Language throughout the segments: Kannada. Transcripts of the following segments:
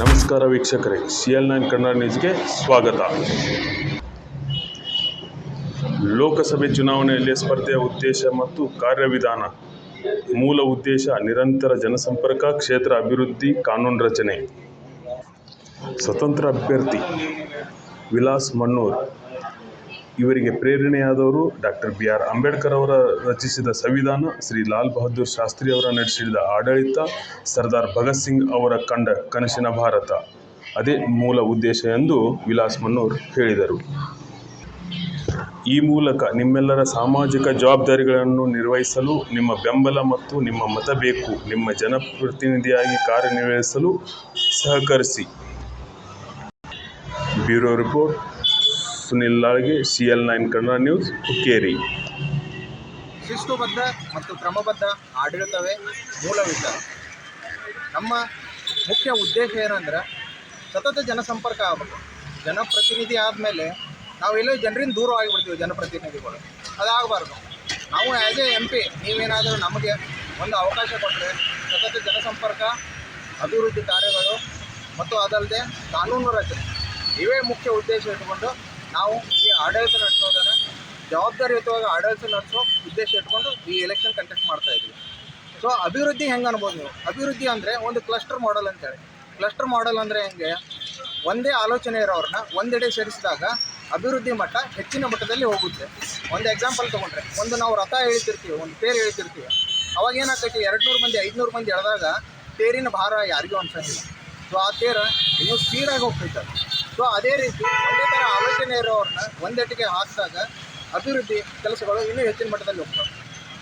ನಮಸ್ಕಾರ ವೀಕ್ಷಕರೇ ಸಿ ಎಲ್ ನೈನ್ ಕನ್ನಡ ನ್ಯೂಸ್ಗೆ ಸ್ವಾಗತ. ಲೋಕಸಭೆ ಚುನಾವಣೆಯಲ್ಲಿ ಸ್ಪರ್ಧೆಯ ಉದ್ದೇಶ ಮತ್ತು ಕಾರ್ಯವಿಧಾನ. ಮೂಲ ಉದ್ದೇಶ ನಿರಂತರ ಜನಸಂಪರ್ಕ, ಕ್ಷೇತ್ರ ಅಭಿವೃದ್ಧಿ, ಕಾನೂನು ರಚನೆ. ಸ್ವತಂತ್ರ ಅಭ್ಯರ್ಥಿ ವಿಲಾಸ್ ಮನ್ನೂರ್ ಇವರಿಗೆ ಪ್ರೇರಣೆಯಾದವರು ಡಾಕ್ಟರ್ ಬಿ ಆರ್ ಅಂಬೇಡ್ಕರ್ ಅವರ ರಚಿಸಿದ ಸಂವಿಧಾನ, ಶ್ರೀ ಲಾಲ್ ಬಹದ್ದೂರ್ ಶಾಸ್ತ್ರಿ ಅವರ ನಡೆಸಿದ ಆಡಳಿತ, ಸರ್ದಾರ್ ಭಗತ್ ಸಿಂಗ್ ಅವರ ಕಂಡ ಕನಸಿನ ಭಾರತ. ಅದೇ ಮೂಲ ಉದ್ದೇಶ ಎಂದು ವಿಲಾಸ್ ಮನ್ನೂರ್ ಹೇಳಿದರು. ಈ ಮೂಲಕ ನಿಮ್ಮೆಲ್ಲರ ಸಾಮಾಜಿಕ ಜವಾಬ್ದಾರಿಗಳನ್ನು ನಿರ್ವಹಿಸಲು ನಿಮ್ಮ ಬೆಂಬಲ ಮತ್ತು ನಿಮ್ಮ ಮತ ಬೇಕು. ನಿಮ್ಮ ಜನಪ್ರತಿನಿಧಿಯಾಗಿ ಕಾರ್ಯನಿರ್ವಹಿಸಲು ಸಹಕರಿಸಿ. Bureau report. Sunil ಲಾಳ್ಗೆ C L nine Kannada news Hukkeri ಶಿಸ್ತುಬದ್ಧ ಮತ್ತು ಕ್ರಮಬದ್ಧ ಆಡಳಿತವೇ ಮೂಲ ನಮ್ಮ ಮುಖ್ಯ ಉದ್ದೇಶ ಏನಂದ್ರೆ ಸತತ ಜನಸಂಪರ್ಕ ಆಗಬೇಕು. ಜನಪ್ರತಿನಿಧಿ ಆದಮೇಲೆ ನಾವೆಲ್ಲೋ ಜನರಿಂದ ದೂರ ಆಗಿಬಿಡ್ತೀವಿ ಜನಪ್ರತಿನಿಧಿಗಳು. ಅದಾಗಬಾರ್ದು. ನಾವು ಆ್ಯಸ್ ಎ ಎಂ ಪಿ ನೀವೇನಾದರೂ ನಮಗೆ ಒಂದು ಅವಕಾಶ ಕೊಟ್ಟರೆ ಸತತ ಜನಸಂಪರ್ಕ, ಅಭಿವೃದ್ಧಿ ಕಾರ್ಯಗಳು ಮತ್ತು ಅದಲ್ಲದೆ ಕಾನೂನು ರಚನೆ. ಇವೇ ಮುಖ್ಯ ಉದ್ದೇಶ ಇಟ್ಕೊಂಡು ನಾವು ಈ ಆಡಳಿತ ನಡೆಸೋದನ್ನು ಜವಾಬ್ದಾರಿಯುತವಾಗಿ ಆಡಳಿತ ನಡೆಸೋ ಉದ್ದೇಶ ಇಟ್ಕೊಂಡು ಈ ಎಲೆಕ್ಷನ್ ಕಂಟೆಕ್ಟ್ ಮಾಡ್ತಾ ಇದ್ವಿ ಸೊ ಅಭಿವೃದ್ಧಿ ಹೆಂಗೆ ಅನ್ಬೋದು ನೀವು? ಅಭಿವೃದ್ಧಿ ಅಂದರೆ ಒಂದು ಕ್ಲಸ್ಟರ್ ಮಾಡೆಲ್ ಅಂತೇಳಿ ಕ್ಲಸ್ಟರ್ ಮಾಡೆಲ್ ಅಂದರೆ ಹೆಂಗೆ? ಒಂದೇ ಆಲೋಚನೆ ಇರೋರನ್ನ ಒಂದೆಡೆ ಸೇರಿಸಿದಾಗ ಅಭಿವೃದ್ಧಿ ಮಟ್ಟ ಹೆಚ್ಚಿನ ಮಟ್ಟದಲ್ಲಿ ಹೋಗುತ್ತೆ. ಒಂದು ಎಕ್ಸಾಂಪಲ್ ತೊಗೊಂಡ್ರೆ, ಒಂದು ನಾವು ರಥ ಹೇಳ್ತಿರ್ತೀವಿ ಒಂದು ತೇರು ಹೇಳ್ತಿರ್ತೀವಿ ಅವಾಗ ಏನಾಗ್ತೈತಿ? ಎರಡು ನೂರು ಮಂದಿ, ಐದುನೂರು ಮಂದಿ ಎಳೆದಾಗ ತೇರಿನ ಭಾರ ಯಾರಿಗೂ ಅನ್ಸಂಗಿಲ್ಲ. ಸೊ ಆ ತೇರು ಇನ್ನೂ ಸ್ಪೀಡಾಗಿ ಹೋಗ್ತೈತೆ. ಸೊ ಅದೇ ರೀತಿ ಒಂದೇ ಥರ ಆಲೋಚನೆ ಇರೋರನ್ನ ಒಂದೆಟ್ಟಿಗೆ ಹಾಕಿದಾಗ ಅಭಿವೃದ್ಧಿ ಕೆಲಸಗಳು ಇನ್ನೂ ಹೆಚ್ಚಿನ ಮಟ್ಟದಲ್ಲಿ ಹೋಗ್ತವೆ.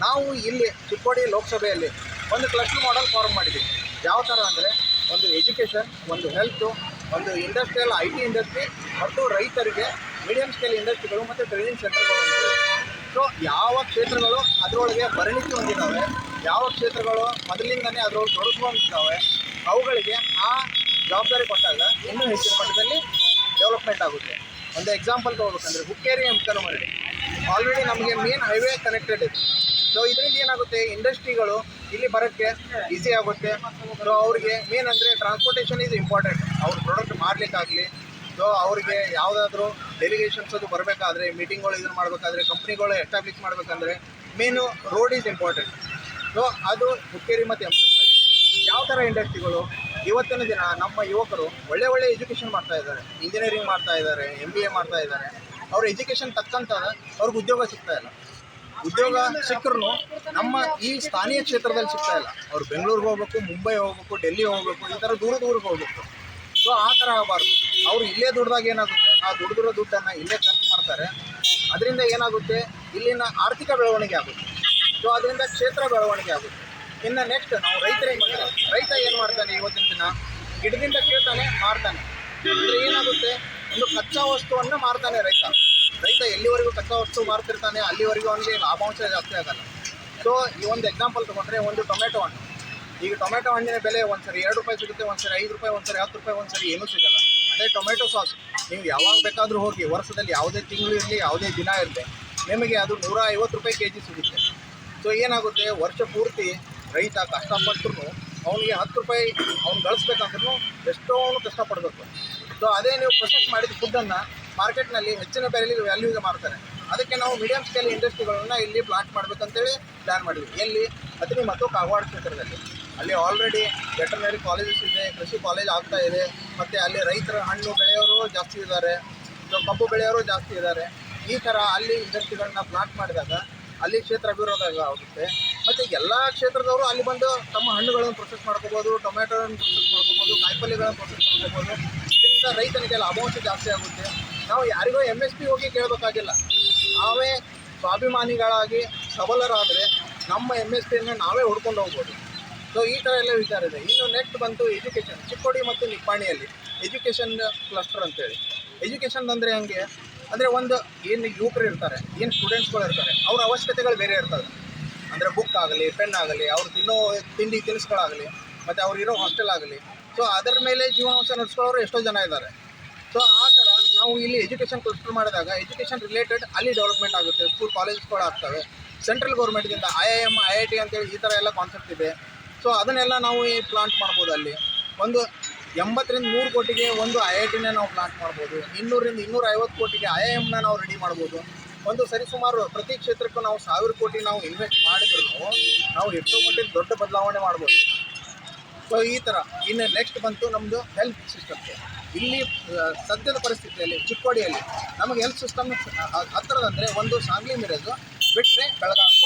ನಾವು ಇಲ್ಲಿ ಚಿಕ್ಕೋಡಿ ಲೋಕಸಭೆಯಲ್ಲಿ ಒಂದು ಕ್ಲಸ್ಟರ್ ಮಾಡೆಲ್ ಫಾರ್ಮ್ ಮಾಡಿದ್ದೀವಿ. ಯಾವ ಥರ ಅಂದರೆ ಒಂದು ಎಜುಕೇಷನ್ ಒಂದು ಹೆಲ್ತು ಒಂದು ಇಂಡಸ್ಟ್ರಿಯಲ್ ಐ ಟಿ ಇಂಡಸ್ಟ್ರಿ ಮತ್ತು ರೈತರಿಗೆ ಮೀಡಿಯಂ ಸ್ಕೇಲ್ ಇಂಡಸ್ಟ್ರಿಗಳು ಮತ್ತು ಟ್ರೈನಿಂಗ್ ಸೆಂಟರ್ಗಳು ಸೊ ಯಾವ ಕ್ಷೇತ್ರಗಳು ಅದರೊಳಗೆ ಪರಿಣಿತಿ ಹೊಂದಿದ್ದಾವೆ, ಯಾವ ಕ್ಷೇತ್ರಗಳು ಮೊದಲಿಂದನೇ ಅದರೊಳಗೆ ತೊಡಗಿಸ್ಕೊಂಡಿದ್ದಾವೆ, ಅವುಗಳಿಗೆ ಆ ಜವಾಬ್ದಾರಿ ಕೊಟ್ಟಾಗ ಇನ್ನೂ ಹೆಚ್ಚಿನ ಮಟ್ಟದಲ್ಲಿ ಡೆವಲಪ್ಮೆಂಟ್ ಆಗುತ್ತೆ. ಒಂದು ಎಕ್ಸಾಂಪಲ್ ತೊಗೋಬೇಕಂದ್ರೆ ಹುಕ್ಕೇರಿ ಎಂಕನಮರಡಿ ಆಲ್ರೆಡಿ ನಮಗೆ ಮೇನ್ ಹೈವೇ ಕನೆಕ್ಟೆಡ್ ಇದೆ. ಸೊ ಇದರಿಂದ ಏನಾಗುತ್ತೆ? ಇಂಡಸ್ಟ್ರಿಗಳು ಇಲ್ಲಿ ಬರೋಕ್ಕೆ ಈಸಿ ಆಗುತ್ತೆ. ಸೊ ಅವ್ರಿಗೆ ಮೇನ್ ಅಂದರೆ ಟ್ರಾನ್ಸ್ಪೋರ್ಟೇಷನ್ ಈಸ್ ಇಂಪಾರ್ಟೆಂಟ್ ಅವ್ರ ಪ್ರಾಡಕ್ಟ್ ಮಾಡಲಿಕ್ಕಾಗಲಿ ಸೊ ಅವರಿಗೆ ಯಾವುದಾದ್ರೂ ಡೆಲಿಗೇಷನ್ಸ್ ಅದು ಬರಬೇಕಾದ್ರೆ ಮೀಟಿಂಗ್ಗಳು ಇದನ್ನು ಮಾಡಬೇಕಾದ್ರೆ ಕಂಪ್ನಿಗಳು ಎಸ್ಟಾಬ್ಲಿಷ್ ಮಾಡಬೇಕಂದ್ರೆ main road is important so ಅದು ಹುಕ್ಕೇರಿ ಮತ್ತು ಯಾವ ಥರ ಇಂಡಸ್ಟ್ರಿಗಳು ಇವತ್ತಿನ ದಿನ ನಮ್ಮ ಯುವಕರು ಒಳ್ಳೆ ಒಳ್ಳೆ ಎಜುಕೇಷನ್ ಮಾಡ್ತಾ ಇದ್ದಾರೆ. ಇಂಜಿನಿಯರಿಂಗ್ ಮಾಡ್ತಾ ಇದ್ದಾರೆ ಎಂ ಬಿ ಎ ಮಾಡ್ತಾ ಇದ್ದಾರೆ. ಅವ್ರ ಎಜುಕೇಷನ್ ತಕ್ಕಂತ ಅವ್ರಿಗೆ ಉದ್ಯೋಗ ಸಿಗ್ತಾ ಇಲ್ಲ. ಉದ್ಯೋಗ ಸಿಕ್ಕರು ನಮ್ಮ ಈ ಸ್ಥಾನೀಯ ಕ್ಷೇತ್ರದಲ್ಲಿ ಸಿಗ್ತಾ ಇಲ್ಲ. ಅವ್ರು ಬೆಂಗಳೂರಿಗೆ ಹೋಗ್ಬೇಕು, ಮುಂಬೈ ಹೋಗ್ಬೇಕು, ಡೆಲ್ಲಿ ಹೋಗ್ಬೇಕು, ಈ ಥರ ದೂರ ದೂರಕ್ಕೆ ಹೋಗ್ಬೇಕು. ಸೊ ಆ ಥರ ಆಗಬಾರ್ದು. ಅವ್ರು ಇಲ್ಲೇ ದುಡ್ದಾಗ ಏನಾಗುತ್ತೆ? ಆ ದುಡ್ದಿರೋ ದುಡ್ಡನ್ನು ಇಲ್ಲೇ ಖರ್ಚು ಮಾಡ್ತಾರೆ. ಅದರಿಂದ ಏನಾಗುತ್ತೆ? ಇಲ್ಲಿನ ಆರ್ಥಿಕ ಬೆಳವಣಿಗೆ ಆಗುತ್ತೆ. ಸೊ ಅದರಿಂದ ಕ್ಷೇತ್ರ ಬೆಳವಣಿಗೆ ಆಗುತ್ತೆ. ಇನ್ನು ನೆಕ್ಸ್ಟ್ ನಾವು ರೈತರಿಗೆ ರೈತ ಏನು ಮಾಡ್ತಾನೆ ಇವತ್ತಿನ ದಿನ? ಗಿಡದಿಂದ ಕೇಳ್ತಾನೆ, ಮಾರ್ತಾನೆ. ಅಂದರೆ ಏನಾಗುತ್ತೆ? ಒಂದು ಕಚ್ಚಾ ವಸ್ತುವನ್ನು ಮಾರ್ತಾನೆ ರೈತ. ರೈತ ಎಲ್ಲಿವರೆಗೂ ಕಚ್ಚಾ ವಸ್ತು ಮಾರ್ತಿರ್ತಾನೆ, ಅಲ್ಲಿವರೆಗೂ ಅವನಿಗೆ ಲಾಭಾಂಶ ಜಾಸ್ತಿ ಆಗಲ್ಲ. ಸೊ ಈ ಒಂದು ಎಕ್ಸಾಂಪಲ್ ತಗೊಂಡ್ರೆ ಒಂದು ಟೊಮೆಟೊ ಹಣ್ಣು. ಈಗ ಟೊಮೆಟೊ ಹಣ್ಣಿನ ಬೆಲೆ ಒಂದ್ಸರಿ ಎರಡು ರೂಪಾಯಿ ಸಿಗುತ್ತೆ, ಒಂದ್ಸರಿ ಐದು ರೂಪಾಯಿ, ಒಂದ್ಸರಿ ಹತ್ತು ರೂಪಾಯಿ, ಒಂದ್ಸರಿ ಏನೂ ಸಿಗಲ್ಲ. ಅದೇ ಟೊಮೆಟೊ ಸಾಸ್. ನೀವು ಯಾವಾಗ ಬೇಕಾದರೂ ಹೋಗಿ, ವರ್ಷದಲ್ಲಿ ಯಾವುದೇ ತಿಂಗಳು ಇರಲಿ, ಯಾವುದೇ ದಿನ ಇರಲಿ, ನಿಮಗೆ ಅದು ನೂರ ಐವತ್ತು ರೂಪಾಯಿ ಕೆ ಜಿ ಸಿಗುತ್ತೆ. ಸೊ ಏನಾಗುತ್ತೆ? ವರ್ಷ ಪೂರ್ತಿ ರೈತ ಕಷ್ಟಪಟ್ಟರು ಅವನಿಗೆ ಹತ್ತು ರೂಪಾಯಿ ಅವ್ನು ಗಳಿಸ್ಬೇಕಂದ್ರೂ ಎಷ್ಟೋ ಅವನು ಕಷ್ಟಪಡಬೇಕು ಸೊ ಅದೇ ನೀವು ಪ್ರೊಸೆಸ್ ಮಾಡಿದ ಫುಡ್ಡನ್ನು ಮಾರ್ಕೆಟ್ನಲ್ಲಿ ಹೆಚ್ಚಿನ ಬೆಲೆಗೆ ವ್ಯಾಲ್ಯೂ ಮಾಡ್ತಾರೆ ಅದಕ್ಕೆ ನಾವು ಮೀಡಿಯಂ ಸ್ಕೇಲ್ ಇಂಡಸ್ಟ್ರಿಗಳನ್ನು ಇಲ್ಲಿ ಪ್ಲಾಂಟ್ ಮಾಡಬೇಕಂತೇಳಿ ಪ್ಲ್ಯಾನ್ ಮಾಡಿದ್ವಿ. ಎಲ್ಲಿ? ಅತಿನಿ ಮತ್ತು ಕಾಗವಾಡ ಕ್ಷೇತ್ರದಲ್ಲಿ. ಅಲ್ಲಿ ಆಲ್ರೆಡಿ ವೆಟರ್ನರಿ ಕಾಲೇಜಸ್ ಇದೆ, ಕೃಷಿ ಕಾಲೇಜ್ ಆಗ್ತಾ ಇದೆ, ಮತ್ತು ಅಲ್ಲಿ ರೈತರ ಹಣ್ಣು ಬೆಳೆಯೋರು ಜಾಸ್ತಿ ಇದ್ದಾರೆ. ಕಬ್ಬು ಬೆಳೆಯೋರು ಜಾಸ್ತಿ ಇದ್ದಾರೆ. ಈ ಥರ ಅಲ್ಲಿ ಇಂಡಸ್ಟ್ರಿಗಳನ್ನ ಪ್ಲಾಂಟ್ ಮಾಡಿದಾಗ ಅಲ್ಲಿ ಕ್ಷೇತ್ರ ಅಭಿವೃದ್ಧಿ ಆಗುತ್ತೆ. ಮತ್ತು ಎಲ್ಲ ಕ್ಷೇತ್ರದವರು ಅಲ್ಲಿ ಬಂದು ತಮ್ಮ ಹಣ್ಣುಗಳನ್ನು ಪ್ರೊಸೆಸ್ ಮಾಡ್ಕೋಬೋದು ಟೊಮೆಟೊಗಳನ್ನು ಪ್ರೊಸೆಸ್ ಮಾಡ್ಕೋಬೋದು ಕಾಯಿಪಲ್ಯಗಳನ್ನು ಪ್ರೊಸೆಸ್ ಮಾಡ್ಕೋಬೋದು. ಇದರಿಂದ ರೈತನಿಗೆ ಲಾಭಾಂಶ ಜಾಸ್ತಿ ಆಗುತ್ತೆ. ನಾವು ಯಾರಿಗೋ ಎಂ ಎಸ್ ಪಿ ಹೋಗಿ ಕೇಳಬೇಕಾಗಿಲ್ಲ. ನಾವೇ ಸ್ವಾಭಿಮಾನಿಗಳಾಗಿ ಸಬಲರಾದರೆ ನಮ್ಮ ಎಂ ಎಸ್ ಪಿಯನ್ನು ನಾವೇ ಹುಡ್ಕೊಂಡು ಹೋಗ್ಬೋದು. ಸೊ ಈ ಥರ ಎಲ್ಲ ವಿಚಾರ ಇದೆ. ಇನ್ನು ನೆಕ್ಸ್ಟ್ ಬಂತು ಎಜುಕೇಷನ್ ಚಿಕ್ಕೋಡಿ ಮತ್ತು ನಿಪ್ಪಾಣಿಯಲ್ಲಿ. ಎಜುಕೇಷನ್ ಕ್ಲಸ್ಟರ್ ಅಂತೇಳಿ. ಎಜುಕೇಷನ್ ಅಂದರೆ ಹೆಂಗೆ? ಅಂದರೆ ಒಂದು ಏನು ಯುವಕರು ಇರ್ತಾರೆ, ಏನು ಸ್ಟೂಡೆಂಟ್ಸ್ಗಳು ಇರ್ತಾರೆ, ಅವ್ರ ಅವಶ್ಯಕತೆಗಳು ಬೇರೆ ಇರ್ತವೆ. ಅಂದರೆ ಬುಕ್ ಆಗಲಿ ಪೆನ್ ಆಗಲಿ, ಅವ್ರು ತಿನ್ನೋ ತಿಂಡಿ ತಿನಿಸುಗಳಾಗಲಿ, ಮತ್ತು ಅವ್ರು ಇರೋ ಹಾಸ್ಟೆಲ್ ಆಗಲಿ. ಸೊ ಅದರ ಮೇಲೆ ಜೀವನಾಂಶ ನಡೆಸ್ಕೊಳ್ಳೋರು ಎಷ್ಟೋ ಜನ ಇದ್ದಾರೆ. ಸೊ ಆ ಥರ ನಾವು ಇಲ್ಲಿ ಎಜುಕೇಷನ್ ಕ್ಲಸ್ಟರ್ ಮಾಡಿದಾಗ ಎಜುಕೇಷನ್ ರಿಲೇಟೆಡ್ ಅಲ್ಲಿ ಡೆವಲಪ್ಮೆಂಟ್ ಆಗುತ್ತೆ. ಸ್ಕೂಲ್ ಕಾಲೇಜ್ಗಳು ಆಗ್ತವೆ. Central ಗೌರ್ಮೆಂಟ್ದಿಂದ I I M I I T ಅಂತೇಳಿ ಈ ಥರ ಎಲ್ಲ ಕಾನ್ಸೆಪ್ಟ್ ಇದೆ. ಸೊ ಅದನ್ನೆಲ್ಲ ನಾವು ಪ್ಲಾಂಟ್ ಮಾಡ್ಬೋದು ಅಲ್ಲಿ. ಒಂದು ಎಂಬತ್ತರಿಂದ ನೂರು ಕೋಟಿಗೆ ಒಂದು ಐ ಐ ಟಿನ ನಾವು ಪ್ಲಾಂಟ್ ಮಾಡ್ಬೋದು. ಇನ್ನೂರಿಂದ ಇನ್ನೂರ ಐವತ್ತು ಕೋಟಿಗೆ ಐ ಐ ಎಮ್ನ ನಾವು ರೆಡಿ ಮಾಡ್ಬೋದು. ಒಂದು ಸರಿಸುಮಾರು ಪ್ರತಿ ಕ್ಷೇತ್ರಕ್ಕೂ ನಾವು ಸಾವಿರ ಕೋಟಿ ನಾವು ಇನ್ವೆಸ್ಟ್ ಮಾಡಿದ್ರು ನಾವು ಎಷ್ಟೋ ಮಟ್ಟಿಗೆ ದೊಡ್ಡ ಬದಲಾವಣೆ ಮಾಡ್ಬೋದು. ಸೊ ಈ ಥರ ಇನ್ನು ನೆಕ್ಸ್ಟ್ ಬಂತು ನಮ್ಮದು ಹೆಲ್ತ್ ಸಿಸ್ಟಮ್ ಇಲ್ಲಿ ಸದ್ಯದ ಪರಿಸ್ಥಿತಿಯಲ್ಲಿ, ಚಿಕ್ಕೋಡಿಯಲ್ಲಿ ನಮಗೆ ಹೆಲ್ತ್ ಸಿಸ್ಟಮ್ ಹತ್ತಿರದಂದರೆ ಒಂದು ಸಾಂಗ್ಲಿ ಮಿರೇಜು ಬಿಟ್ಟರೆ ಬೆಳಗಾವಿ.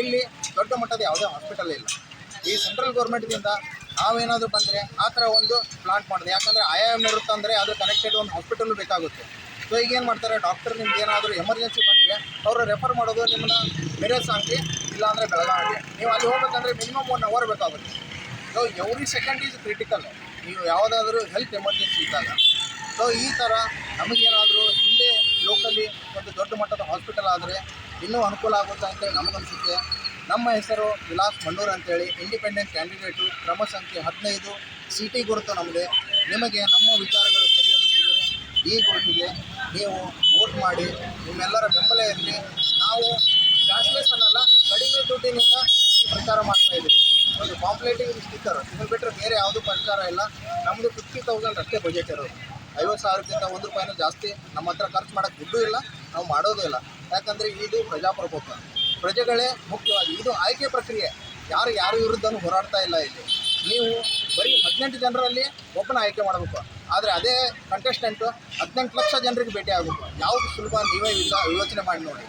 ಇಲ್ಲಿ ದೊಡ್ಡ ಮಟ್ಟದ ಯಾವುದೇ ಹಾಸ್ಪಿಟಲ್ ಇಲ್ಲ. ಈ ಸೆಂಟ್ರಲ್ ಗೌರ್ಮೆಂಟ್ದಿಂದ ನಾವೇನಾದರೂ ಬಂದರೆ ಆ ಥರ ಒಂದು ಪ್ಲಾಂಟ್ ಮಾಡಿದೆ. ಯಾಕಂದರೆ ಐ ಎಂ ಇರುತ್ತಂದರೆ ಅದು ಕನೆಕ್ಟೆಡ್ ಒಂದು ಹಾಸ್ಪಿಟಲ್ ಬೇಕಾಗುತ್ತೆ. ಸೊ ಈಗ ಏನು ಮಾಡ್ತಾರೆ? ಡಾಕ್ಟರ್ ನಿಮ್ಗೆ ಏನಾದರೂ ಎಮರ್ಜೆನ್ಸಿ ಬಂದರೆ ಅವರು ರೆಫರ್ ಮಾಡೋದು ನಿಮ್ಮನ್ನ ಬೇರೆ ಸಾಂಗ್ಲಿ ಇಲ್ಲಾಂದರೆ ಬೆಳಗಾವಿಗೆ ನೀವು ಅಲ್ಲಿ ಹೋಗ್ಬೇಕಂದ್ರೆ ಮಿನಿಮಮ್ ಒನ್ ಅವರ್ ಬೇಕಾಗುತ್ತೆ. So every second is critical ನೀವು ಯಾವುದಾದ್ರೂ ಹೆಲ್ತ್ ಎಮರ್ಜೆನ್ಸಿ ಇದ್ದಾಗ. ಸೊ ಈ ಥರ ನಮಗೇನಾದರೂ ಇಲ್ಲೇ ಲೋಕಲಿ ಒಂದು ದೊಡ್ಡ ಮಟ್ಟದ ಹಾಸ್ಪಿಟಲ್ ಆದರೆ ಇನ್ನೂ ಅನುಕೂಲ ಆಗುತ್ತೆ ಅಂತೇಳಿ ನಮಗನ್ಸುತ್ತೆ. ನಮ್ಮ ಹೆಸರು ವಿಲಾಸ್ ಮಣ್ಣೂರ್ ಅಂತೇಳಿ ಇಂಡಿಪೆಂಡೆಂಟ್ ಕ್ಯಾಂಡಿಡೇಟು ಕ್ರಮ ಸಂಖ್ಯೆ ಹದಿನೈದು ಸಿಟಿ ಗುರುತು ನಮಗೆ ನಿಮಗೆ ನಮ್ಮ ವಿಚಾರಗಳು ಸರಿ ಅನಿಸಿದರೆ ಈ ಗುರುತಿಗೆ ನೀವು ವೋಟ್ ಮಾಡಿ, ನಿಮ್ಮೆಲ್ಲರ ಬೆಂಬಲ ಇರಲಿ ನಾವು ಕ್ಯಾಶ್ಲೆಸ್ ಅನ್ನಲ್ಲ, ಕಡಿಮೆ ದುಡ್ಡಿನಿಂದ ಈ ಪ್ರಚಾರ ಮಾಡ್ತಾ ಇದ್ದೀವಿ. ಒಂದು ಕಾಂಪ್ಲೇಟಿವ್ ಸ್ಟಿಕ್ಕರ್ ಇದನ್ನು ಬಿಟ್ಟರೆ ಬೇರೆ ಯಾವುದೂ ಪ್ರಚಾರ ಇಲ್ಲ. ನಮ್ಮದು ಫಿಫ್ಟಿ ತೌಸಂಡ್ ಅಷ್ಟೇ ಬಜೆಟ್ ಇರೋದು. ಐವತ್ತು ಸಾವಿರಕ್ಕಿಂತ ಒಂದು ರೂಪಾಯಿನೂ ಜಾಸ್ತಿ ನಮ್ಮ ಹತ್ರ ಖರ್ಚು ಮಾಡೋಕ್ಕೆ ದುಡ್ಡು ಇಲ್ಲ, ನಾವು ಮಾಡೋದೇ ಇಲ್ಲ. ಯಾಕಂದರೆ ಇದು ಪ್ರಜಾಪ್ರಭುತ್ವ. ಪ್ರಜೆಗಳೇ ಮುಖ್ಯವಾಗಿ ಇದು ಆಯ್ಕೆ ಪ್ರಕ್ರಿಯೆ. ಯಾರು ಯಾರ ವಿರುದ್ಧನೂ ಹೋರಾಡ್ತಾ ಇಲ್ಲ ಇಲ್ಲಿ. ನೀವು ಬರೀ ಹದಿನೆಂಟು ಜನರಲ್ಲಿ ಒಬ್ಬನ ಆಯ್ಕೆ ಮಾಡಬೇಕು. ಆದರೆ ಅದೇ ಕಂಟೆಸ್ಟೆಂಟು ಹದಿನೆಂಟು ಲಕ್ಷ ಜನರಿಗೆ ಭೇಟಿ ಆಗಬೇಕು. ಯಾವುದು ಸುಲಭ ನೀವೇ ಯೋಚನೆ ಮಾಡಿ ನೋಡಿ.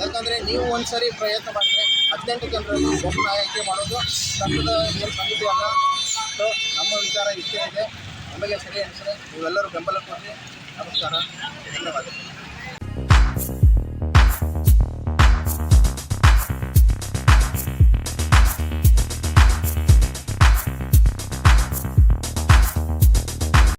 ಯಾಕಂದರೆ ನೀವು ಒಂದು ಸರಿ ಪ್ರಯತ್ನ ಮಾಡಿದರೆ ಹದಿನೆಂಟು ಜನರಲ್ಲಿ ಒಬ್ಬನ ಆಯ್ಕೆ ಮಾಡೋದು ತಂಡದ ಏನು ಸಂಗತಿ ಅಲ್ಲ. ಸೊ ನಮ್ಮ ವಿಚಾರ ಇಷ್ಟೇ ಇದೆ. ನಮಗೆ ಸರಿ ಅನಿಸಿದೆ. ನೀವೆಲ್ಲರೂ ಬೆಂಬಲ ಕೊಡಿ ನಮಸ್ಕಾರ. ಧನ್ಯವಾದ